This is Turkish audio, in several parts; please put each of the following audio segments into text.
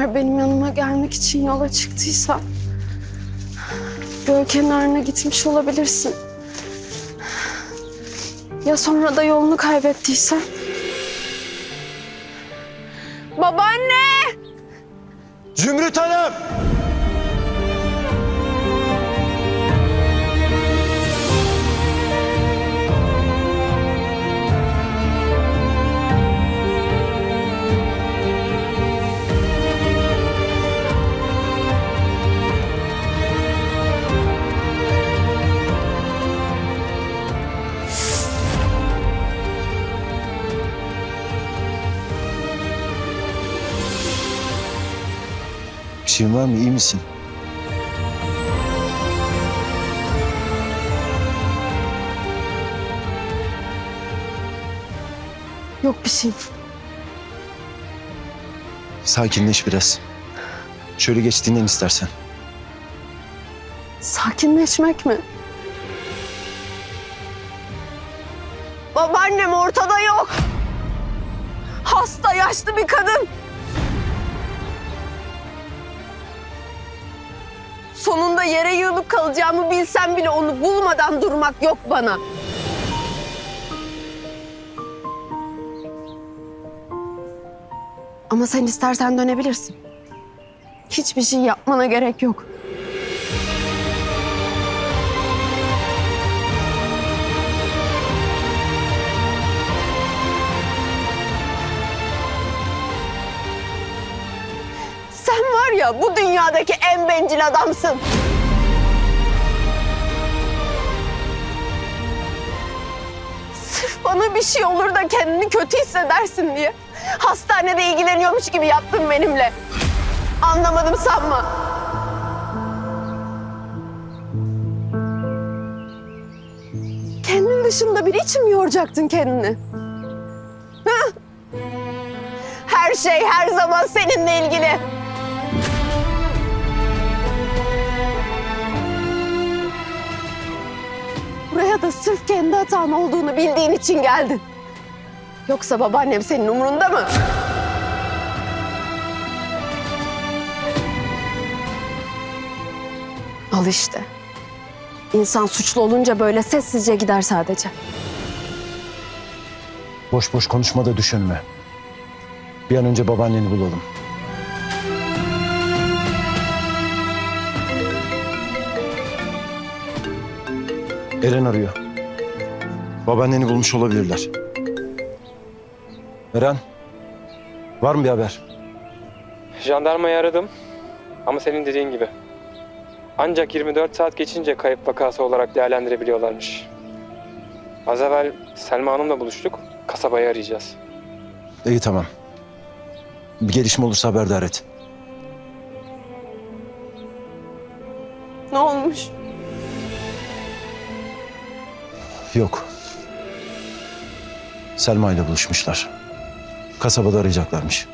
Eğer benim yanıma gelmek için yola çıktıysan göl kenarına gitmiş olabilirsin. Ya sonra da yolunu kaybettiysen? Babaanne! Zümrüt Hanım! Şeyin var mı? İyi misin? Yok bir şey. Sakinleş biraz. Şöyle geç dinlen istersen. Sakinleşmek mi? Babaannem ortada yok. Hasta, yaşlı bir kadın. Sonunda yere yığılıp kalacağımı bilsem bile onu bulmadan durmak yok bana. Ama sen istersen dönebilirsin. Hiçbir şey yapmana gerek yok. Sen var ya bu dünyadaki en bencil adamsın. Sırf bana bir şey olur da kendini kötü hissedersin diye. Hastanede ilgileniyormuş gibi yaptın benimle. Anlamadım sanma. Kendin dışında biri için mi yoracaktın kendini? Ha? Her şey her zaman seninle ilgili. Buraya da sırf kendi hatan olduğunu bildiğin için geldin. Yoksa babaannem senin umurunda mı? Al işte. İnsan suçlu olunca böyle sessizce gider sadece. Boş boş konuşma da düş önüme. Bir an önce babaanneni bulalım. Eren arıyor. Babaanneni bulmuş olabilirler. Eren, var mı bir haber? Jandarmayı aradım ama senin dediğin gibi. Ancak 24 saat geçince kayıp vakası olarak değerlendirebiliyorlarmış. Az evvel Selma Hanım'la buluştuk. Kasabayı arayacağız. İyi tamam. Bir gelişme olursa haberdar et. Yok. Selma ile buluşmuşlar. Kasabada arayacaklarmış.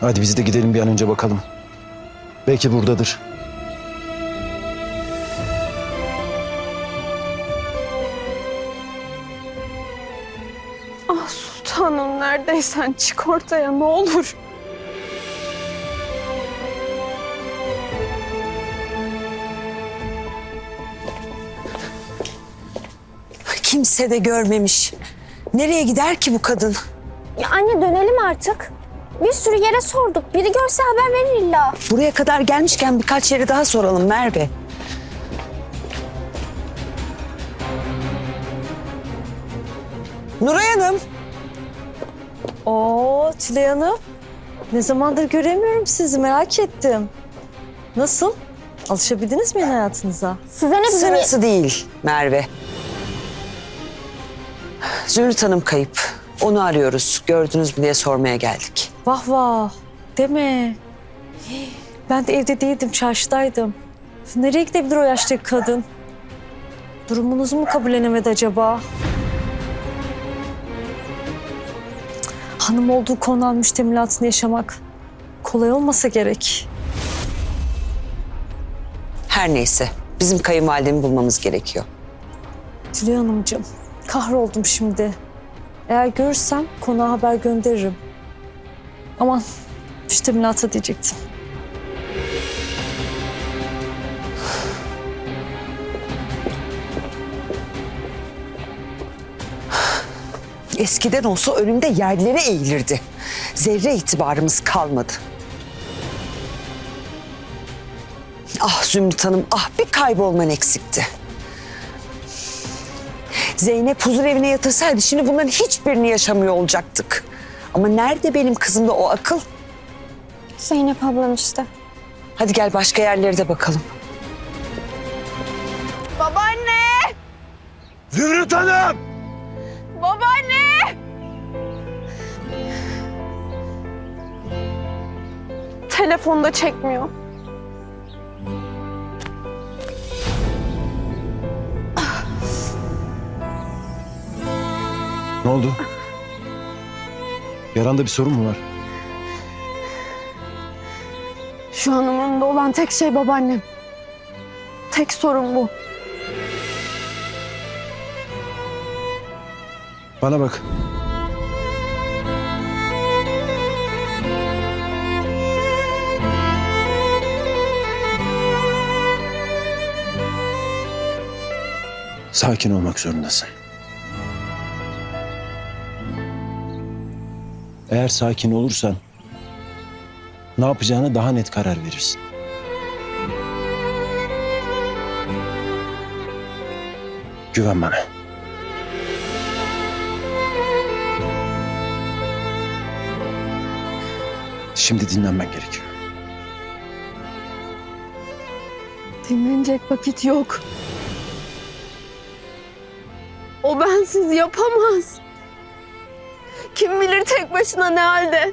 Hadi biz de gidelim bir an önce bakalım. Belki buradadır. Ah sultanım neredeysen çık ortaya ne olur. Kimse de görmemiş. Nereye gider ki bu kadın? Ya anne dönelim artık. Bir sürü yere sorduk. Biri görse haber verir illa. Buraya kadar gelmişken birkaç yere daha soralım Merve. Nuray Hanım. Oo Tülay Hanım. Ne zamandır göremiyorum sizi merak ettim. Nasıl? Alışabildiniz mi yeni hayatınıza? Size ne bizim... Sırası değil Merve. Zümrüt Hanım kayıp. Onu arıyoruz. Gördünüz mü diye sormaya geldik. Vah vah. Deme. Ben de evde değildim, çarşıdaydım. Nereye gidebilir o yaştaki kadın? Durumunuzu mu kabullenemedi acaba? Hanım olduğu konudan müştemilatını yaşamak kolay olmasa gerek. Her neyse. Bizim kayınvalidemi bulmamız gerekiyor. Tülay Hanımcığım, kahroldum şimdi. Eğer görürsem konağa haber gönderirim. Aman müştemilata diyecektim. Eskiden olsa önümde yerlere eğilirdi. Zerre itibarımız kalmadı. Ah Zümrüt Hanım, ah bir kaybolman eksikti. Zeynep huzur evine yatırsaydı şimdi bunların hiçbirini yaşamıyor olacaktık. Ama nerede benim kızımda o akıl? Zeynep ablam işte. Hadi gel başka yerlere de bakalım. Babaanne! Zümrüt Hanım! Babaanne! Telefonda çekmiyor. Ne oldu? Yaranda bir sorun mu var? Şu an umurumda olan tek şey babaannem. Tek sorun bu. Bana bak. Sakin olmak zorundasın. Eğer sakin olursan ne yapacağına daha net karar verirsin. Güven bana. Şimdi dinlenmen gerekiyor. Dinlenecek vakit yok. O bensiz yapamaz. Kim bilir tek başına ne halde.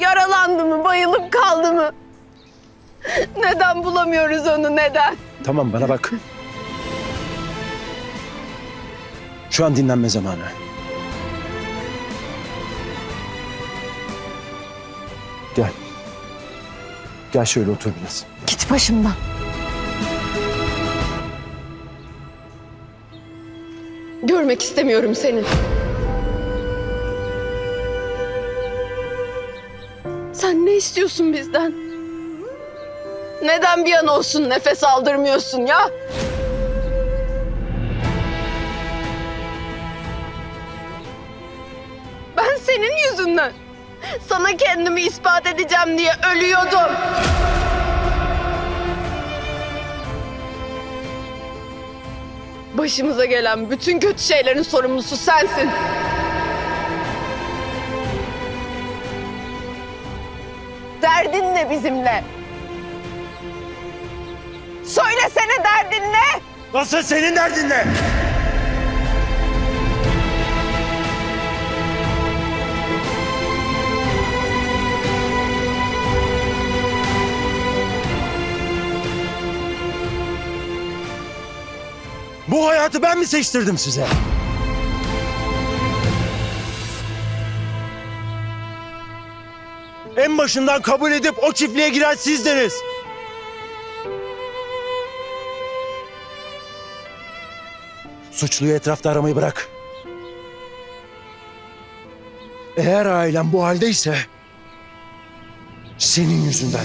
Yaralandı mı, bayılıp kaldı mı? Neden bulamıyoruz onu, neden? Tamam bana bak. Şu an dinlenme zamanı. Gel. Gel şöyle otur biraz. Git başımdan. Görmek istemiyorum seni. Sen ne istiyorsun bizden? Neden bir an olsun nefes aldırmıyorsun ya? Ben senin yüzünden sana kendimi ispat edeceğim diye ölüyordum. Başımıza gelen bütün kötü şeylerin sorumlusu sensin. Derdin ne bizimle? Söylesene derdin ne? Nasıl senin derdin ne? Bu hayatı ben mi seçtirdim size? Başından kabul edip o çiftliğe giren sizdiniz. Suçluyu etrafta aramayı bırak. Eğer ailem bu haldeyse senin yüzünden.